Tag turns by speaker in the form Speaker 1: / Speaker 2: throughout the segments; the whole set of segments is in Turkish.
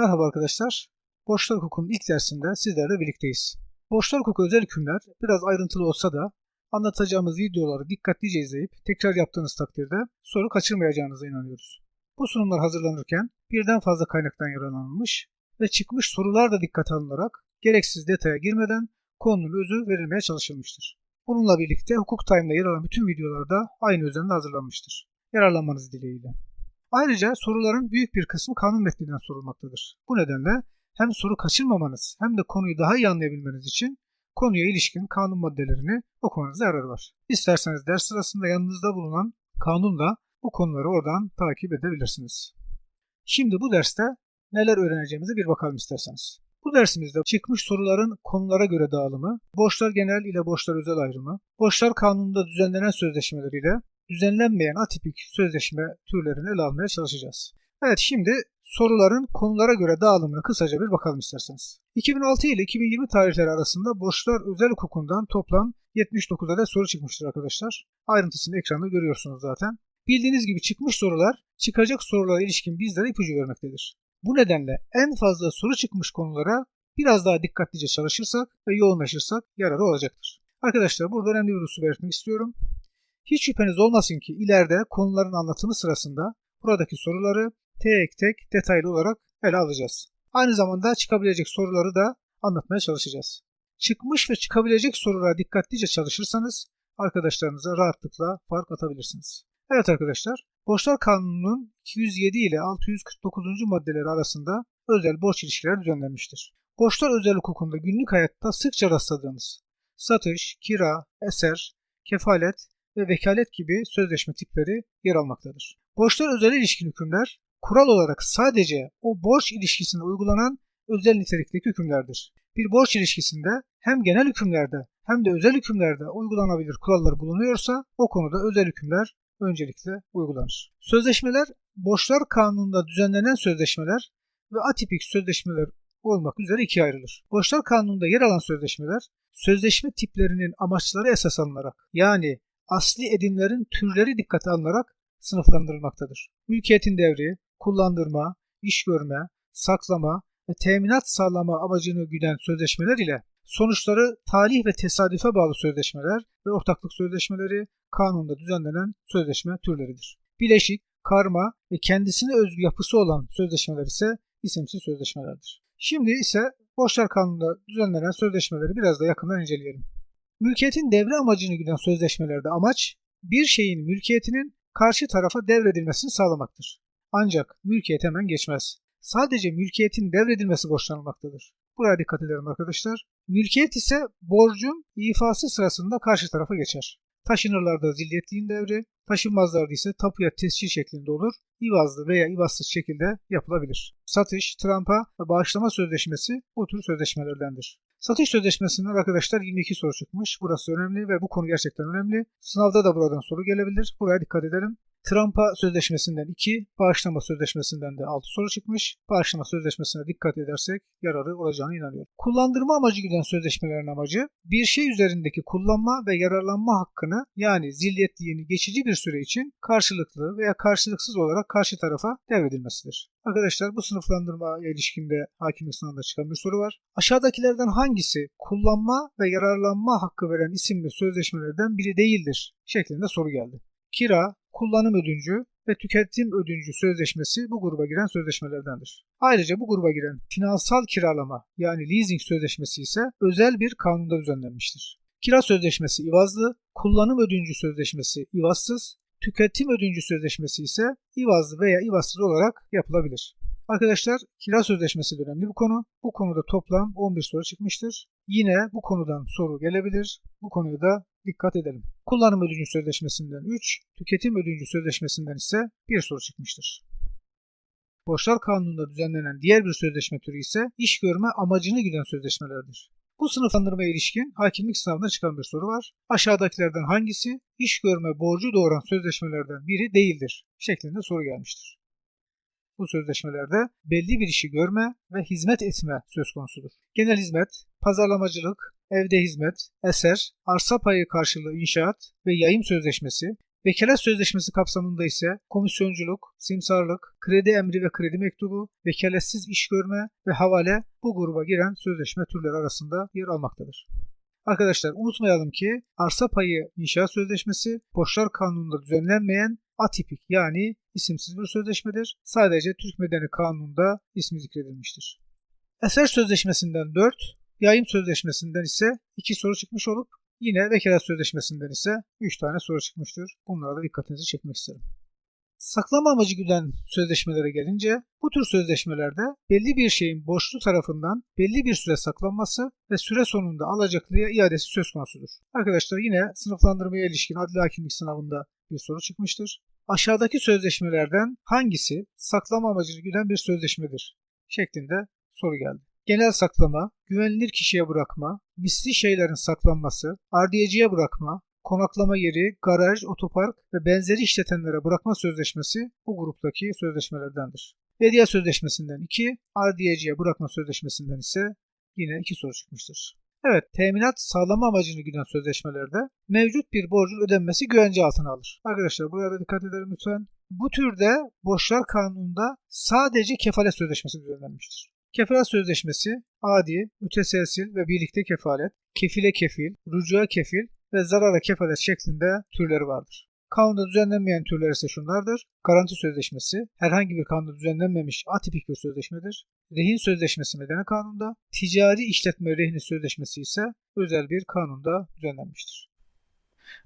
Speaker 1: Merhaba arkadaşlar. Borçlar hukukunun ilk dersinde sizlerle birlikteyiz. Borçlar hukuku özel hükümler biraz ayrıntılı olsa da anlatacağımız videoları dikkatlice izleyip tekrar yaptığınız takdirde soru kaçırmayacağınıza inanıyoruz. Bu sunumlar hazırlanırken birden fazla kaynaktan yararlanılmış ve çıkmış sorular da dikkate alınarak gereksiz detaya girmeden konunun özü verilmeye çalışılmıştır. Bununla birlikte Hukuk Time'da yer alan bütün videolarda aynı özenle hazırlanmıştır. Yararlanmanız dileğiyle. Ayrıca soruların büyük bir kısmı kanun metninden sorulmaktadır. Bu nedenle hem soru kaçırmamanız hem de konuyu daha iyi anlayabilmeniz için konuya ilişkin kanun maddelerini okumanıza yarar var. İsterseniz ders sırasında yanınızda bulunan kanunla bu konuları oradan takip edebilirsiniz. Şimdi bu derste neler öğreneceğimize bir bakalım isterseniz. Bu dersimizde çıkmış soruların konulara göre dağılımı, borçlar genel ile borçlar özel ayrımı, borçlar kanununda düzenlenen sözleşmeler ile düzenlenmeyen atipik sözleşme türlerini ele almaya çalışacağız. Evet şimdi soruların konulara göre dağılımına kısaca bir bakalım isterseniz. 2006 ile 2020 tarihleri arasında borçlar özel hukukundan toplam 79 adet soru çıkmıştır arkadaşlar. Ayrıntısını ekranda görüyorsunuz zaten. Bildiğiniz gibi çıkmış sorular çıkacak sorulara ilişkin bizlere ipucu vermektedir. Bu nedenle en fazla soru çıkmış konulara biraz daha dikkatlice çalışırsak ve yoğunlaşırsak yararı olacaktır. Arkadaşlar burada önemli bir husus belirtmek istiyorum. Hiç şüpheniz olmasın ki ileride konuların anlatımı sırasında buradaki soruları tek tek detaylı olarak ele alacağız. Aynı zamanda çıkabilecek soruları da anlatmaya çalışacağız. Çıkmış ve çıkabilecek sorulara dikkatlice çalışırsanız arkadaşlarınıza rahatlıkla fark atabilirsiniz. Evet arkadaşlar, Borçlar Kanunu'nun 207 ile 649. maddeleri arasında özel borç ilişkileri düzenlenmiştir. Borçlar özel hukukunda günlük hayatta sıkça rastladığımız satış, kira, eser, kefalet ve vekalet gibi sözleşme tipleri yer almaktadır. Borçlar özel ilişkin hükümler kural olarak sadece o borç ilişkisinde uygulanan özel nitelikteki hükümlerdir. Bir borç ilişkisinde hem genel hükümlerde hem de özel hükümlerde uygulanabilir kurallar bulunuyorsa o konuda özel hükümler öncelikle uygulanır. Sözleşmeler borçlar kanununda düzenlenen sözleşmeler ve atipik sözleşmeler olmak üzere ikiye ayrılır. Borçlar kanununda yer alan sözleşmeler sözleşme tiplerinin amaçları esas alınarak yani asli edimlerin türleri dikkate alınarak sınıflandırılmaktadır. Mülkiyetin devri, kullandırma, iş görme, saklama ve teminat sağlama amacını güden sözleşmeler ile sonuçları talih ve tesadüfe bağlı sözleşmeler ve ortaklık sözleşmeleri kanunda düzenlenen sözleşme türleridir. Bileşik, karma ve kendisine özgü yapısı olan sözleşmeler ise isimsiz sözleşmelerdir. Şimdi ise Borçlar Kanunu'nda düzenlenen sözleşmeleri biraz da yakından inceleyelim. Mülkiyetin devre amacını güden sözleşmelerde amaç bir şeyin mülkiyetinin karşı tarafa devredilmesini sağlamaktır. Ancak mülkiyet hemen geçmez. Sadece mülkiyetin devredilmesi borçlanılmaktadır. Buraya dikkat edelim arkadaşlar. Mülkiyet ise borcun ifası sırasında karşı tarafa geçer. Taşınırlarda zilliyetliğin devri, taşınmazlarda ise tapuya tescil şeklinde olur. İvazlı veya ivazsız şekilde yapılabilir. Satış, trampa ve bağışlama sözleşmesi bu tür sözleşmelerdendir. Satış sözleşmesinden arkadaşlar 22 soru çıkmış. Burası önemli ve bu konu gerçekten önemli. Sınavda da buradan soru gelebilir. Buraya dikkat edelim. Trampa sözleşmesinden 2, bağışlama sözleşmesinden de 6 soru çıkmış. Bağışlama sözleşmesine dikkat edersek yararı olacağını inanıyorum. Kullandırma amacı güden sözleşmelerin amacı bir şey üzerindeki kullanma ve yararlanma hakkını yani zilliyetliğini geçici bir süre için karşılıklı veya karşılıksız olarak karşı tarafa devredilmesidir. Arkadaşlar bu sınıflandırma ilişkinde hakimlik sınavında çıkan bir soru var. Aşağıdakilerden hangisi kullanma ve yararlanma hakkı veren isimli sözleşmelerden biri değildir şeklinde soru geldi. Kira, kullanım ödüncü ve tüketim ödüncü sözleşmesi bu gruba giren sözleşmelerdendir. Ayrıca bu gruba giren finansal kiralama yani leasing sözleşmesi ise özel bir kanunda düzenlenmiştir. Kira sözleşmesi ivazlı, kullanım ödüncü sözleşmesi ivazsız, tüketim ödüncü sözleşmesi ise ivazlı veya ivazsız olarak yapılabilir. Arkadaşlar kira sözleşmesi de önemli bir konu. Bu konuda toplam 11 soru çıkmıştır. Yine bu konudan soru gelebilir. Bu konuyu da dikkat edelim. Kullanım ödüncü sözleşmesinden 3, tüketim ödüncü sözleşmesinden ise 1 soru çıkmıştır. Borçlar Kanunu'nda düzenlenen diğer bir sözleşme türü ise iş görme amacını güden sözleşmelerdir. Bu sınıflandırmaya ilişkin hakimlik sınavında çıkan bir soru var. Aşağıdakilerden hangisi iş görme borcu doğuran sözleşmelerden biri değildir şeklinde soru gelmiştir. Bu sözleşmelerde belli bir işi görme ve hizmet etme söz konusudur. Genel hizmet, pazarlamacılık, evde hizmet, eser, arsa payı karşılığı inşaat ve yayım sözleşmesi, Vekalet sözleşmesi kapsamında ise komisyonculuk, simsarlık, kredi emri ve kredi mektubu, vekaletsiz iş görme ve havale bu gruba giren sözleşme türleri arasında yer almaktadır. Arkadaşlar unutmayalım ki arsa payı inşaat sözleşmesi borçlar kanununda düzenlenmeyen atipik yani isimsiz bir sözleşmedir. Sadece Türk Medeni Kanunu'nda ismi zikredilmiştir. Eser sözleşmesinden 4, yayım sözleşmesinden ise 2 soru çıkmış olup yine vekalet sözleşmesinden ise 3 tane soru çıkmıştır. Bunlara da dikkatinizi çekmek isterim. Saklama amacı güden sözleşmelere gelince bu tür sözleşmelerde belli bir şeyin borçlu tarafından belli bir süre saklanması ve süre sonunda alacaklıya iadesi söz konusudur. Arkadaşlar yine sınıflandırmaya ilişkin adli hakimlik sınavında bir soru çıkmıştır. Aşağıdaki sözleşmelerden hangisi saklama amacını güden bir sözleşmedir? şeklinde soru geldi. Genel saklama, güvenilir kişiye bırakma, misli şeylerin saklanması, ardiyeciye bırakma, konaklama yeri, garaj, otopark ve benzeri işletenlere bırakma sözleşmesi bu gruptaki sözleşmelerdendir. Vediye sözleşmesinden 2, ardiyeciye bırakma sözleşmesinden ise yine 2 soru çıkmıştır. Evet, teminat sağlama amacını güden sözleşmelerde mevcut bir borcun ödenmesi güvence altına alır. Arkadaşlar buraya da dikkat edelim lütfen. Bu türde borçlar kanununda sadece kefalet sözleşmesi düzenlenmiştir. Kefalet sözleşmesi adi, müteselsil ve birlikte kefalet, kefile kefil, rücuğa kefil ve zarara kefalet şeklinde türleri vardır. Kanunda düzenlenmeyen türler ise şunlardır. Garanti sözleşmesi herhangi bir kanunda düzenlenmemiş atipik bir sözleşmedir. Rehin sözleşmesi medeni kanunda, ticari işletme rehini sözleşmesi ise özel bir kanunda düzenlenmiştir.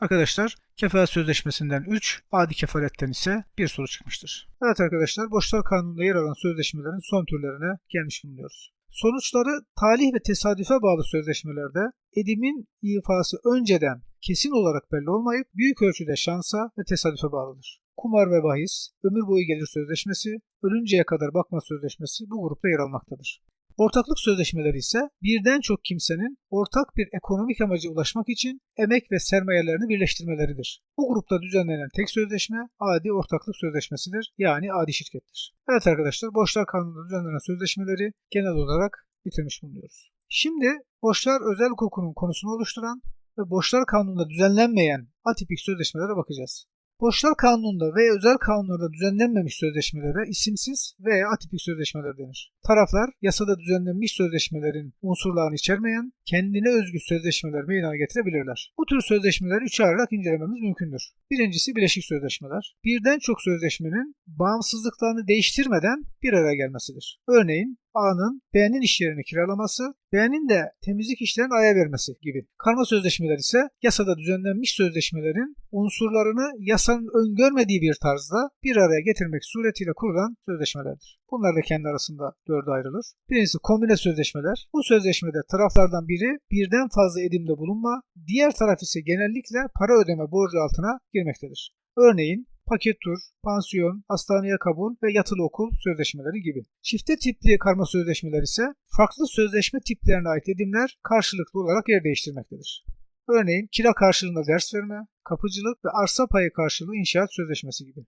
Speaker 1: Arkadaşlar kefalet sözleşmesinden 3, adi kefaletten ise bir soru çıkmıştır. Evet arkadaşlar borçlar kanununda yer alan sözleşmelerin son türlerine gelmiş bulunuyoruz. Sonuçları talih ve tesadüfe bağlı sözleşmelerde edimin ifası önceden kesin olarak belli olmayıp büyük ölçüde şansa ve tesadüfe bağlıdır. Kumar ve bahis, ömür boyu gelir sözleşmesi, ölünceye kadar bakma sözleşmesi bu grupta yer almaktadır. Ortaklık sözleşmeleri ise birden çok kimsenin ortak bir ekonomik amaca ulaşmak için emek ve sermayelerini birleştirmeleridir. Bu grupta düzenlenen tek sözleşme adi ortaklık sözleşmesidir yani adi şirkettir. Evet arkadaşlar borçlar kanununda düzenlenen sözleşmeleri genel olarak bitirmiş bulunuyoruz. Şimdi borçlar özel hukukunun konusunu oluşturan ve borçlar kanununda düzenlenmeyen atipik sözleşmelere bakacağız. Borçlar kanununda ve özel kanunlarda düzenlenmemiş sözleşmelere isimsiz veya atipik sözleşmeler denir. Taraflar yasada düzenlenmiş sözleşmelerin unsurlarını içermeyen kendine özgü sözleşmeler meydana getirebilirler. Bu tür sözleşmeleri üçe ayırarak incelememiz mümkündür. Birincisi bileşik sözleşmeler. Birden çok sözleşmenin bağımsızlıklarını değiştirmeden bir araya gelmesidir. Örneğin A'nın B'nin iş yerini kiralaması, B'nin de temizlik işlerini A'ya vermesi gibi. Karma sözleşmeler ise yasada düzenlenmiş sözleşmelerin unsurlarını yasanın öngörmediği bir tarzda bir araya getirmek suretiyle kurulan sözleşmelerdir. Bunlar da kendi arasında dörde ayrılır. Birincisi kombine sözleşmeler. Bu sözleşmede taraflardan biri birden fazla edimde bulunma, diğer taraf ise genellikle para ödeme borcu altına girmektedir. Örneğin paket tur, pansiyon, hastaneye kabul ve yatılı okul sözleşmeleri gibi. Çifte tipli karma sözleşmeler ise farklı sözleşme tiplerine ait edimler karşılıklı olarak yer değiştirmektedir. Örneğin kira karşılığında ders verme, kapıcılık ve arsa payı karşılığı inşaat sözleşmesi gibi.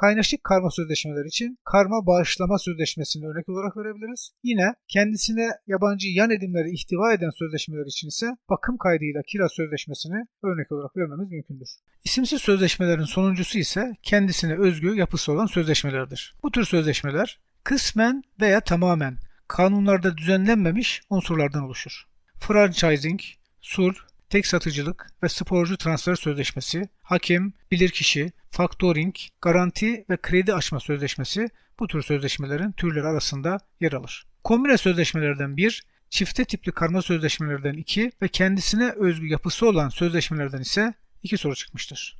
Speaker 1: Kaynaşık karma sözleşmeler için karma bağışlama sözleşmesini örnek olarak verebiliriz. Yine kendisine yabancı yan edimleri ihtiva eden sözleşmeler için ise bakım kaydıyla kira sözleşmesini örnek olarak vermemiz mümkündür. İsimsiz sözleşmelerin sonuncusu ise kendisine özgü yapısı olan sözleşmelerdir. Bu tür sözleşmeler kısmen veya tamamen kanunlarda düzenlenmemiş unsurlardan oluşur. Franchising, sulh, tek satıcılık ve sporcu transfer sözleşmesi, hakem, bilirkişi, faktoring, garanti ve kredi açma sözleşmesi bu tür sözleşmelerin türleri arasında yer alır. Kombine sözleşmelerden bir, çifte tipli karma sözleşmelerden iki ve kendisine özgü yapısı olan sözleşmelerden ise iki soru çıkmıştır.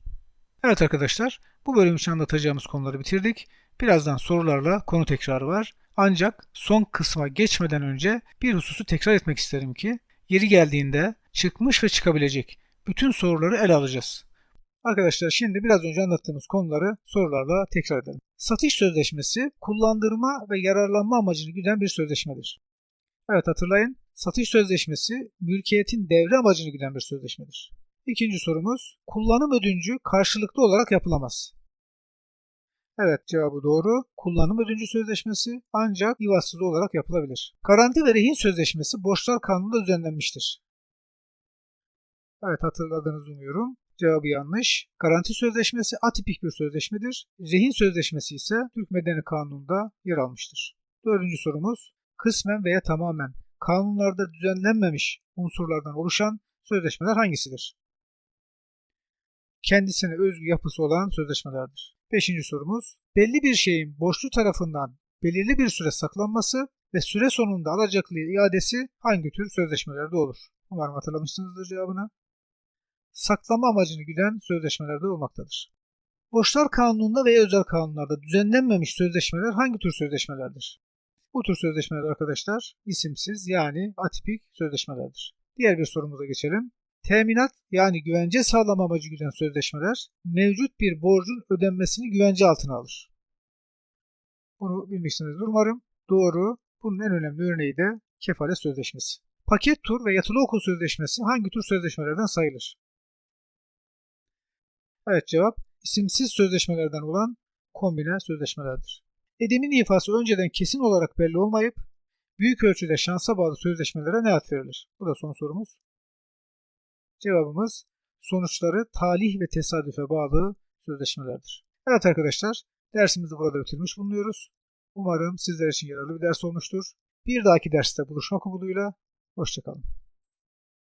Speaker 1: Evet arkadaşlar, bu bölüm için anlatacağımız konuları bitirdik. Birazdan sorularla konu tekrarı var. Ancak son kısma geçmeden önce bir hususu tekrar etmek isterim ki yeri geldiğinde çıkmış ve çıkabilecek bütün soruları ele alacağız. Arkadaşlar şimdi biraz önce anlattığımız konuları sorularla tekrar edelim. Satış sözleşmesi kullandırma ve yararlanma amacını güden bir sözleşmedir. Evet hatırlayın satış sözleşmesi mülkiyetin devre amacını güden bir sözleşmedir. İkinci sorumuz kullanım ödüncü karşılıklı olarak yapılamaz. Evet cevabı doğru. Kullanım ödüncü sözleşmesi ancak ivazsız olarak yapılabilir. Garanti ve rehin sözleşmesi borçlar kanununda düzenlenmiştir. Evet hatırladığınızı umuyorum. Cevabı yanlış. Garanti sözleşmesi atipik bir sözleşmedir. Rehin sözleşmesi ise Türk Medeni Kanunu'nda yer almıştır. Dördüncü sorumuz kısmen veya tamamen kanunlarda düzenlenmemiş unsurlardan oluşan sözleşmeler hangisidir? Kendisine özgü yapısı olan sözleşmelerdir. Beşinci sorumuz belli bir şeyin borçlu tarafından belirli bir süre saklanması ve süre sonunda alacaklıya iadesi hangi tür sözleşmelerde olur? Umarım hatırlamışsınızdır cevabını. Saklama amacını güden sözleşmelerde olmaktadır. Borçlar kanununda veya özel kanunlarda düzenlenmemiş sözleşmeler hangi tür sözleşmelerdir? Bu tür sözleşmeler arkadaşlar isimsiz yani atipik sözleşmelerdir. Diğer bir sorumuza geçelim. Teminat yani güvence sağlama amacı güden sözleşmeler mevcut bir borcun ödenmesini güvence altına alır. Bunu bilmişsinizdir umarım. Doğru. Bunun en önemli örneği de kefalet sözleşmesi. Paket tur ve yatılı okul sözleşmesi hangi tür sözleşmelerden sayılır? Evet cevap isimsiz sözleşmelerden olan kombine sözleşmelerdir. Edemin ifası önceden kesin olarak belli olmayıp büyük ölçüde şansa bağlı sözleşmelere ne ad verilir? Bu da son sorumuz. Cevabımız sonuçları talih ve tesadüfe bağlı sözleşmelerdir. Evet arkadaşlar dersimizi burada bitirmiş bulunuyoruz. Umarım sizler için yararlı bir ders olmuştur. Bir dahaki derste buluşmak umuduyla hoşçakalın.